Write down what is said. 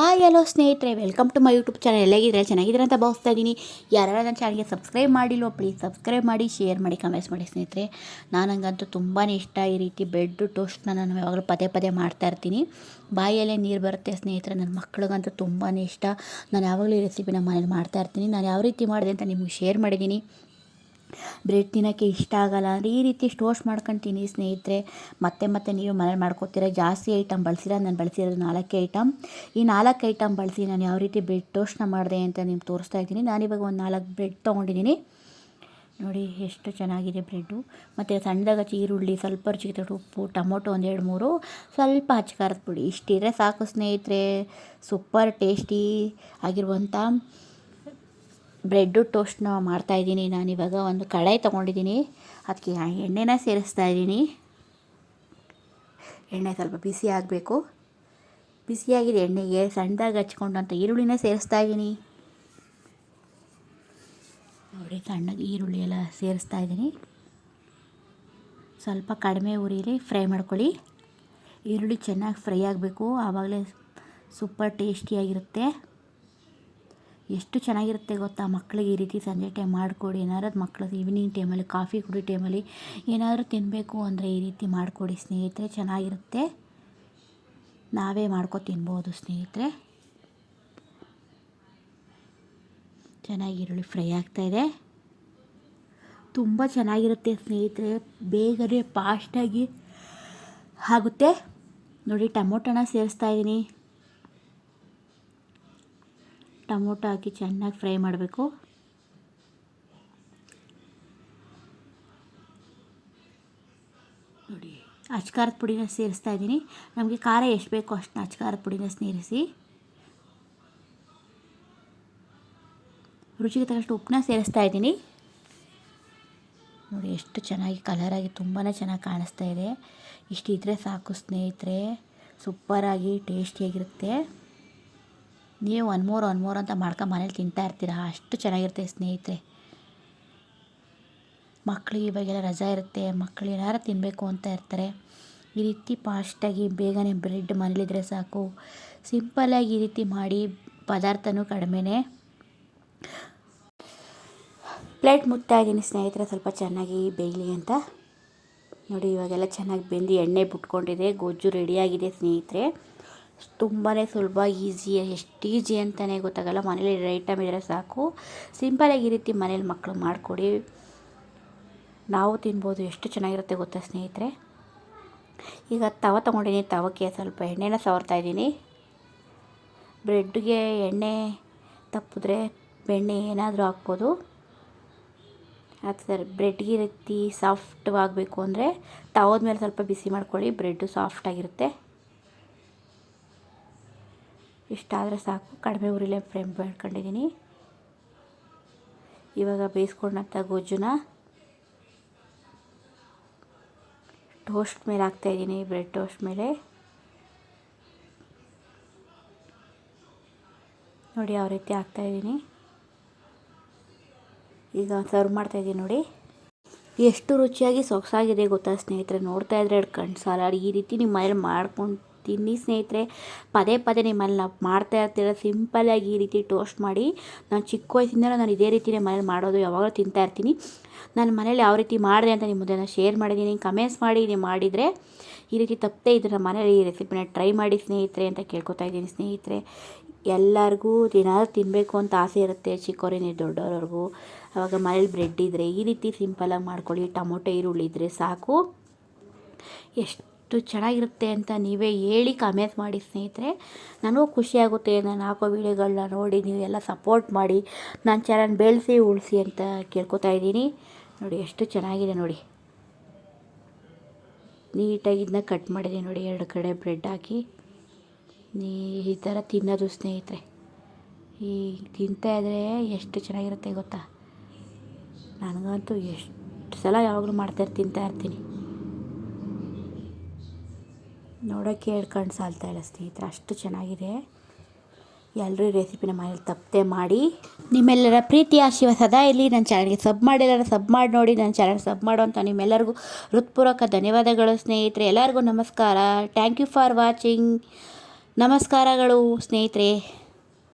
Hi hello ಸ್ನೇಹಿತರೆ. Welcome to my YouTube channel ಎಲ್ಲಾಗಿದ್ರೆ ಚೆನ್ನಾಗಿದ್ರೆ ಅಂತ ಭಾವಿಸ್ತಾ ಇದ್ದೀನಿ. ಯಾರು ನನ್ನ ಚಾನಲ್ಗೆ ಸಬ್ಸ್ಕ್ರೈಬ್ ಮಾಡಿಲ್ವೋ ಪ್ಲೀಸ್ ಸಬ್ಸ್ಕ್ರೈಬ್ ಮಾಡಿ ಶೇರ್ ಮಾಡಿ ಕಮೆಂಟ್ಸ್ ಮಾಡಿ ಸ್ನೇಹಿತರೆ. ನನಗಂತೂ ತುಂಬಾ ಇಷ್ಟ ಈ ರೀತಿ ಬೆಡ್ ಟೋಸ್ಟ್ನ ನಾನು ಯಾವಾಗಲೂ ಪದೇ ಪದೇ ಮಾಡ್ತಾ ಇರ್ತೀನಿ. ಬಾಯಲ್ಲೇ ನೀರು ಬರುತ್ತೆ ಸ್ನೇಹಿತರೆ. ನನ್ನ ಮಕ್ಳಿಗಂತೂ ತುಂಬಾ ಇಷ್ಟ. ನಾನು ಯಾವಾಗಲೂ ಈ ರೆಸಿಪಿನ ಮನೇಲಿ ಮಾಡ್ತಾ ಇರ್ತೀನಿ. ನಾನು ಯಾವ ರೀತಿ ಮಾಡಿದೆ ಅಂತ ನಿಮಗೆ ಶೇರ್ ಮಾಡಿದ್ದೀನಿ. ಬ್ರೆಡ್ ತಿನ್ನೋಕ್ಕೆ ಇಷ್ಟ ಆಗಲ್ಲ. ಅಂದರೆ ಈ ರೀತಿ ಟೋಸ್ಟ್ ಮಾಡ್ಕೊಂಡು ಸ್ನೇಹಿತರೆ. ಮತ್ತೆ ಮತ್ತೆ ನೀವು ಮನೇಲಿ ಮಾಡ್ಕೊತೀರ? ಜಾಸ್ತಿ ಐಟಮ್ ಬಳಸಿರೋ? ನಾನು ಬಳಸಿರೋದು ನಾಲ್ಕು ಐಟಮ್ ಈ ನಾಲ್ಕು ಐಟಮ್ ಬಳಸಿ ನಾನು ಯಾವ ರೀತಿ ಬ್ರೆಡ್ ಟೋಸ್ಟ್ನ ಮಾಡಿದೆ ಅಂತ ನಿಮ್ಗೆ ತೋರಿಸ್ತಾ ಇದ್ದೀನಿ. ನಾನಿವಾಗ ಒಂದು ನಾಲ್ಕು ಬ್ರೆಡ್ ತೊಗೊಂಡಿದ್ದೀನಿ. ನೋಡಿ ಎಷ್ಟು ಚೆನ್ನಾಗಿದೆ ಬ್ರೆಡ್ಡು ಮತ್ತು ಸಣ್ಣದಾಗ ಈರುಳ್ಳಿ, ಸ್ವಲ್ಪ ರುಚಿಗೆ ಉಪ್ಪು, ಟೊಮೊಟೊ ಒಂದು ಎರಡು ಮೂರು. ಸ್ವಲ್ಪ ಹಚ್ಕಾರದ ಪುಡಿ. ಇಷ್ಟಿದ್ರೆ ಸಾಕು ಸ್ನೇಹಿತರೆ. ಸೂಪರ್ ಟೇಸ್ಟಿ ಆಗಿರುವಂಥ ಬ್ರೆಡ್ಡು ಟೋಸ್ಟ್ನ ಮಾಡ್ತಾಯಿದ್ದೀನಿ ನಾನಿವಾಗ ಒಂದು ಕಡಾಯಿ ತೊಗೊಂಡಿದ್ದೀನಿ. ಅದಕ್ಕೆ ಎಣ್ಣೆನ ಸೇರಿಸ್ತಾ ಇದ್ದೀನಿ. ಎಣ್ಣೆ ಸ್ವಲ್ಪ ಬಿಸಿ ಆಗಬೇಕು. ಬಿಸಿಯಾಗಿದೆ ಎಣ್ಣೆಗೆ, ಸಣ್ಣದಾಗಿ ಹಚ್ಕೊಂಡಂಥ ಈರುಳ್ಳಿನ ಸೇರಿಸ್ತಾ ಇದ್ದೀನಿ. ನೋಡಿ, ಸಣ್ಣಗೆ ಈರುಳ್ಳಿ ಎಲ್ಲ ಸೇರಿಸ್ತಾ ಇದ್ದೀನಿ. ಸ್ವಲ್ಪ ಕಡಿಮೆ ಉರಿಲಿ ಫ್ರೈ ಮಾಡ್ಕೊಳ್ಳಿ. ಈರುಳ್ಳಿ ಚೆನ್ನಾಗಿ ಫ್ರೈ ಆಗಬೇಕು. ಆವಾಗಲೇ ಸೂಪರ್ ಟೇಸ್ಟಿಯಾಗಿರುತ್ತೆ. ಎಷ್ಟು ಚೆನ್ನಾಗಿರುತ್ತೆ ಗೊತ್ತಾ? ಮಕ್ಕಳಿಗೆ ಈ ರೀತಿ ಸಂಜೆ ಟೈಮ್ ಮಾಡಿಕೊಡಿ. ಏನಾದ್ರು ಮಕ್ಕಳು ಈವ್ನಿಂಗ್ ಟೈಮಲ್ಲಿ ಕಾಫಿ ಕುಡಿ ಟೈಮಲ್ಲಿ ಏನಾದರೂ ತಿನ್ನಬೇಕು ಅಂದರೆ ಈ ರೀತಿ ಮಾಡಿಕೊಡಿ ಸ್ನೇಹಿತರೆ. ಚೆನ್ನಾಗಿರುತ್ತೆ. ನಾವೇ ಮಾಡ್ಕೊ ತಿನ್ಬೋದು ಸ್ನೇಹಿತರೆ. ಚೆನ್ನಾಗಿ ಈರುಳ್ಳಿ ಫ್ರೈ ಆಗ್ತಾಯಿದೆ ತುಂಬ ಚೆನ್ನಾಗಿರುತ್ತೆ ಸ್ನೇಹಿತರೆ. ಬೇಗನೆ ಫಾಸ್ಟಾಗಿ ಆಗುತ್ತೆ. ನೋಡಿ ಟೊಮೊಟೊನ ಸೇರಿಸ್ತಾ ಇದ್ದೀನಿ ಟೊಮೊಟೊ ಹಾಕಿ ಚೆನ್ನಾಗಿ ಫ್ರೈ ಮಾಡಬೇಕು. ನೋಡಿ, ಅಚ್ಕಾರದ ಪುಡಿನ ಸೇರಿಸ್ತಾ ಇದ್ದೀನಿ. ನಮಗೆ ಖಾರ ಎಷ್ಟು ಬೇಕೋ ಅಷ್ಟು ಅಚ್ಕಾರದ ಪುಡಿನ ಸೇರಿಸಿ. ರುಚಿಗೆ ತಕ್ಕಷ್ಟು ಉಪ್ಪನ್ನ ಸೇರಿಸ್ತಾ ಇದ್ದೀನಿ. ನೋಡಿ, ಎಷ್ಟು ಚೆನ್ನಾಗಿ ಕಲರಾಗಿ ತುಂಬಾ ಚೆನ್ನಾಗಿ ಕಾಣಿಸ್ತಾ ಇದೆ. ಇಷ್ಟಿದ್ರೆ ಸಾಕು ಸ್ನೇಹಿತರೆ. ಸೂಪರಾಗಿ ಟೇಸ್ಟಿಯಾಗಿರುತ್ತೆ ನೀವು ಒನ್ ಮೋರ್ ಒನ್ ಮೋರ್ ಅಂತ ಮಾಡ್ಕೊಂಡು ಮನೇಲಿ ತಿಂತಾ ಇರ್ತೀರ? ಅಷ್ಟು ಚೆನ್ನಾಗಿರುತ್ತೆ ಸ್ನೇಹಿತರೆ. ಮಕ್ಕಳಿಗೆ ಇವಾಗೆಲ್ಲ ರಜಾ ಇರುತ್ತೆ. ಮಕ್ಕಳು ಏನಾರು ತಿನ್ನಬೇಕು ಅಂತ ಇರ್ತಾರೆ. ಈ ರೀತಿ ಫಾಸ್ಟಾಗಿ ಬೇಗನೆ ಬ್ರೆಡ್ ಮನೇಲಿದ್ರೆ ಸಾಕು. ಸಿಂಪಲ್ಲಾಗಿ ಈ ರೀತಿ ಮಾಡಿ ಪದಾರ್ಥನೂ ಕಡಿಮೆನೇ. ಪ್ಲೇಟ್ ಮುಟ್ತಾ ಸ್ನೇಹಿತರೆ. ಸ್ವಲ್ಪ ಚೆನ್ನಾಗಿ ಬೇಯಲಿ ಅಂತ. ನೋಡಿ, ಇವಾಗೆಲ್ಲ ಚೆನ್ನಾಗಿ ಬೆಂದು ಎಣ್ಣೆ ಬಿಟ್ಕೊಂಡಿದೆ. ಗೊಜ್ಜು ರೆಡಿಯಾಗಿದೆ ಸ್ನೇಹಿತರೆ. ತುಂಬಾ ಸುಲಭ, ಈಸಿ, ಎಷ್ಟು ಈಜಿ ಅಂತಲೇ ಗೊತ್ತಾಗಲ್ಲ. ಮನೇಲಿ ಐಟಮ್ ಇದ್ದರೆ ಸಾಕು. ಸಿಂಪಲಾಗಿ ಈ ರೀತಿ ಮನೇಲಿ ಮಕ್ಕಳು ಮಾಡಿಕೊಡಿ. ನಾವು ತಿನ್ಬೋದು, ಎಷ್ಟು ಚೆನ್ನಾಗಿರುತ್ತೆ ಗೊತ್ತಾ ಸ್ನೇಹಿತರೆ? ಈಗ ತವ ತೊಗೊಂಡಿದ್ದೀನಿ ತವಕ್ಕೆ ಸ್ವಲ್ಪ ಎಣ್ಣೆನ ಸವರ್ತಾ ಇದ್ದೀನಿ. ಬ್ರೆಡ್ಗೆ ಎಣ್ಣೆ ತಪ್ಪಿದ್ರೆ ಬೆಣ್ಣೆ ಏನಾದರೂ ಹಾಕ್ಬೋದು. ಅದು ಬ್ರೆಡ್ಗೆ ರೀತಿ ಸಾಫ್ಟ್ವಾಗಬೇಕು ಅಂದರೆ ತವದ ಮೇಲೆ ಸ್ವಲ್ಪ ಬಿಸಿ ಮಾಡ್ಕೊಳ್ಳಿ, ಬ್ರೆಡ್ಡು ಸಾಫ್ಟಾಗಿರುತ್ತೆ ಇಷ್ಟಾದರೆ ಸಾಕು. ಕಡಿಮೆ ಉರಿಲೇ ಫ್ರೇಮ್ ಮಾಡ್ಕೊಂಡಿದ್ದೀನಿ. ಇವಾಗ ಬೇಯಿಸ್ಕೊಂಡಂಥ ಗೊಜ್ಜುನ ಟೋಸ್ಟ್ ಮೇಲೆ ಹಾಕ್ತಾಯಿದ್ದೀನಿ ಬ್ರೆಡ್ ಟೋಸ್ಟ್ ಮೇಲೆ. ನೋಡಿ ಯಾವ ರೀತಿ ಹಾಕ್ತಾಯಿದ್ದೀನಿ ಈಗ ಸರ್ವ್ ಮಾಡ್ತಾಯಿದ್ದೀನಿ ನೋಡಿ. ಎಷ್ಟು ರುಚಿಯಾಗಿ ಸೊಗಸಾಗಿದೆ ಗೊತ್ತಾ ಸ್ನೇಹಿತರೆ. ನೋಡ್ತಾ ಇದ್ರೆ ಕಣ್ಣು ಸಾಲ. ಈ ರೀತಿ ನಿಮ್ಮ ಮನೇಲಿ ಮಾಡ್ಕೊಂಡು ತಿನ್ನಿ ಸ್ನೇಹಿತರೆ. ಪದೇ ಪದೇ ನಿಮ್ಮಲ್ಲಿ ನಾವು ಮಾಡ್ತಾ ಇರ್ತೀರ. ಸಿಂಪಲ್ಲಾಗಿ ಈ ರೀತಿ ಟೋಸ್ಟ್ ಮಾಡಿ. ನಾನು ಚಿಕ್ಕ ವಯಸ್ಸಿಂದಲೂ ನಾನು ಇದೇ ರೀತಿಯೇ ಮನೇಲಿ ಮಾಡೋದು ಯಾವಾಗಲೂ ತಿಂತಾ ಇರ್ತೀನಿ. ನಾನು ಮನೇಲಿ ಯಾವ ರೀತಿ ಮಾಡಿದೆ ಅಂತ ನಿಮ್ಮ ಮುಂದೆ ಶೇರ್ ಮಾಡಿದ್ದೀನಿ. ಕಮೆಂಟ್ಸ್ ಮಾಡಿ, ನೀವು ಮಾಡಿದರೆ ಈ ರೀತಿ ತಪ್ಪದೇ ಇದ್ರೆ ಮನೇಲಿ ಈ ರೆಸಿಪಿನ ಟ್ರೈ ಮಾಡಿ ಸ್ನೇಹಿತರೆ ಅಂತ ಕೇಳ್ಕೊತಾ ಇದ್ದೀನಿ ಸ್ನೇಹಿತರೆ. ಎಲ್ಲರಿಗೂ ಏನಾದರೂ ತಿನ್ನಬೇಕು ಅಂತ ಆಸೆ ಇರುತ್ತೆ. ಚಿಕ್ಕವರೇನೇ ದೊಡ್ಡವ್ರವ್ರಿಗೂ ಆವಾಗ ಮನೇಲಿ ಬ್ರೆಡ್ ಇದ್ದರೆ ಈ ರೀತಿ ಸಿಂಪಲಾಗಿ ಮಾಡ್ಕೊಳ್ಳಿ. ಟೊಮೊಟೊ, ಈರುಳ್ಳಿ ಇದ್ದರೆ ಸಾಕು. ಎಷ್ಟು ಎಷ್ಟು ಚೆನ್ನಾಗಿರುತ್ತೆ ಅಂತ ನೀವೇ ಹೇಳಿ ಕಮೆಂಟ್ ಮಾಡಿ ಸ್ನೇಹಿತರೆ. ನನಗೂ ಖುಷಿಯಾಗುತ್ತೆ ನಾನು ಹಾಕೋ ವೀಡಿಯೋಗಳನ್ನ ನೋಡಿ ನೀವೆಲ್ಲ ಸಪೋರ್ಟ್ ಮಾಡಿ ನನ್ನ ಚೆನ್ನಾಗಿ ಬೆಳೆಸಿ ಉಳಿಸಿ ಅಂತ ಕೇಳ್ಕೊತಾ ಇದ್ದೀನಿ. ನೋಡಿ ಎಷ್ಟು ಚೆನ್ನಾಗಿದೆ ನೋಡಿ. ನೀಟಾಗಿ ಇದನ್ನ ಕಟ್ ಮಾಡಿದೆ ನೋಡಿ ಎರಡು ಕಡೆ ಬ್ರೆಡ್ ಹಾಕಿ. ನೀ ಈ ಥರ ತಿನ್ನೋದು ಸ್ನೇಹಿತರೆ. ಈ ತಿಂತಾ ಇದ್ರೆ ಎಷ್ಟು ಚೆನ್ನಾಗಿರುತ್ತೆ ಗೊತ್ತಾ? ನನಗಂತೂ ಎಷ್ಟು ಸಲ ಯಾವಾಗಲೂ ಮಾಡ್ತಾ ತಿಂತಾ ಇರ್ತೀನಿ. ನೋಡೋಕ್ಕೆ ಹೇಳ್ಕೊಂಡು ಸಾಲ್ತಾ ಇಲ್ಲ ಸ್ನೇಹಿತರೆ, ಅಷ್ಟು ಚೆನ್ನಾಗಿದೆ. ಎಲ್ಲರೂ ರೆಸಿಪಿನ ಮನೇಲಿ ತಪ್ಪದೆ ಮಾಡಿ. ನಿಮ್ಮೆಲ್ಲರ ಪ್ರೀತಿ ಆಶೀವ ಸದಾ ಇರಲಿ ನನ್ನ ಚಾನಲ್ಗೆ ಸಬ್ ಮಾಡಿಲ್ಲ ಸಬ್ ಮಾಡಿ ನೋಡಿ, ನನ್ನ ಚಾನಲ್ ಸಬ್ ಮಾಡುವಂಥ ನಿಮ್ಮೆಲ್ಲರಿಗೂ ಹೃತ್ಪೂರ್ವಕ ಧನ್ಯವಾದಗಳು ಸ್ನೇಹಿತರೆ. ಎಲ್ಲರಿಗೂ ನಮಸ್ಕಾರ. ಥ್ಯಾಂಕ್ ಯು ಫಾರ್ ವಾಚಿಂಗ್ ನಮಸ್ಕಾರಗಳು ಸ್ನೇಹಿತರೆ.